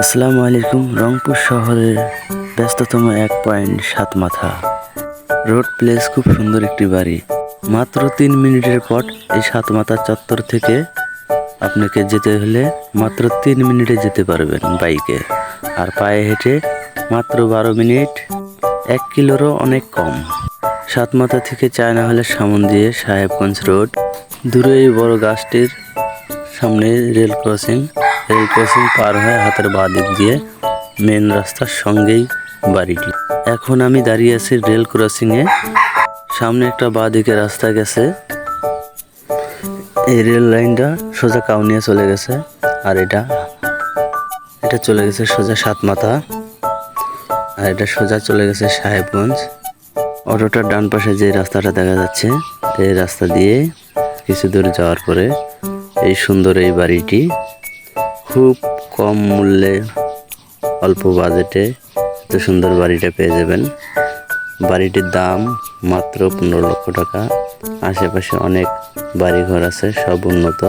আসসালামু আলাইকুম, রংপুর শহরের ব্যস্ততম এক পয়েন্ট সাত মাথা। রোড প্লেস খুব সুন্দর একটি বাড়ি। মাত্র তিন মিনিটের পথ এই সাত মাথা চত্বর থেকে আপনাকে যেতে হলে মাত্র তিন মিনিটে যেতে পারবেন বাইকে। আর পায়ে হেঁটে মাত্র বারো মিনিট, এক কিলোরও অনেক কম। সাত মাথা থেকে চায়না হলে সামন দিয়ে সাহেবগঞ্জ রোড, দূরে এই বড় গাছটির সামনে রেল ক্রসিং রেল ক্রসিং পার হয়ে হাতের বাঁ দিক দিয়ে মেন রাস্তার সঙ্গেই বাড়িটি এখন আমি দাঁড়িয়ে আছি রেল ক্রসিংয়ে সামনে একটা বাঁ দিকে রাস্তা গেছে। এই রেল লাইনটা সোজা কাউনিয়া চলে গেছে। আর এটা এটা চলে গেছে সোজা সাতমাথা। আর এটা সোজা চলে গেছে সাহেবগঞ্জ। অটোটার ডান পাশে যে রাস্তাটা দেখা যাচ্ছে, এই রাস্তা দিয়ে কিছু দূর যাওয়ার পরে এই সুন্দর এই বাড়িটি খুব কম মূল্যে অল্প বাজেটে এত সুন্দর বাড়িটা পেয়ে যাবেন। বাড়িটির দাম মাত্র পনেরো লক্ষ টাকা। আশেপাশে অনেক বাড়িঘর আছে, সব উন্নত।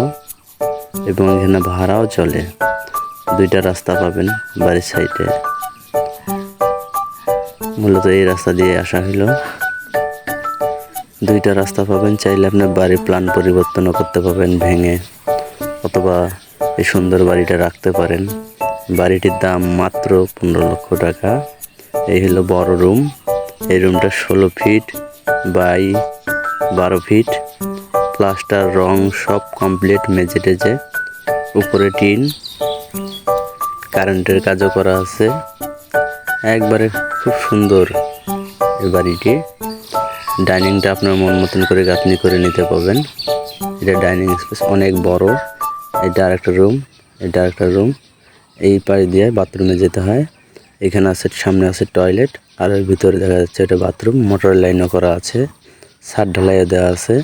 এবং এখানে ভাড়াও চলে। দুইটা রাস্তা পাবেন বাড়ির সাইডে। মূলত এই রাস্তা দিয়ে আসা হলো। দুইটা রাস্তা পাবেন, চাইলে আপনার বাড়ির প্ল্যান পরিবর্তনও করতে পারবেন ভেঙে। অথবা এই সুন্দর বাড়িটা রাখতে পারেন। বাড়িটির দাম মাত্র পনেরো লক্ষ টাকা। এই হলো বড় রুম। এই রুমটা ষোলো ফিট বাই বারো ফিট। প্লাস্টার রং সব কমপ্লিট মেজে টেজে উপরে টিন। কারেন্টের কাজও করা আছে। একবারে খুব সুন্দর এই বাড়িটি। ডাইনিংটা আপনার মন মতন করে গাঁথনি করে নিতে পারবেন। এটা ডাইনিং স্পেস অনেক বড়। এটা আরেকটা রুম এটা আরেকটা রুম এই পাড়ি দিয়ে বাথরুমে যেতে হয়। এখানে আছে, সামনে আছে টয়লেট আর এর ভিতরে দেখা যাচ্ছে এটা বাথরুম মোটর লাইনও করা আছে। ছাদ ঢালাইও দেওয়া আছে।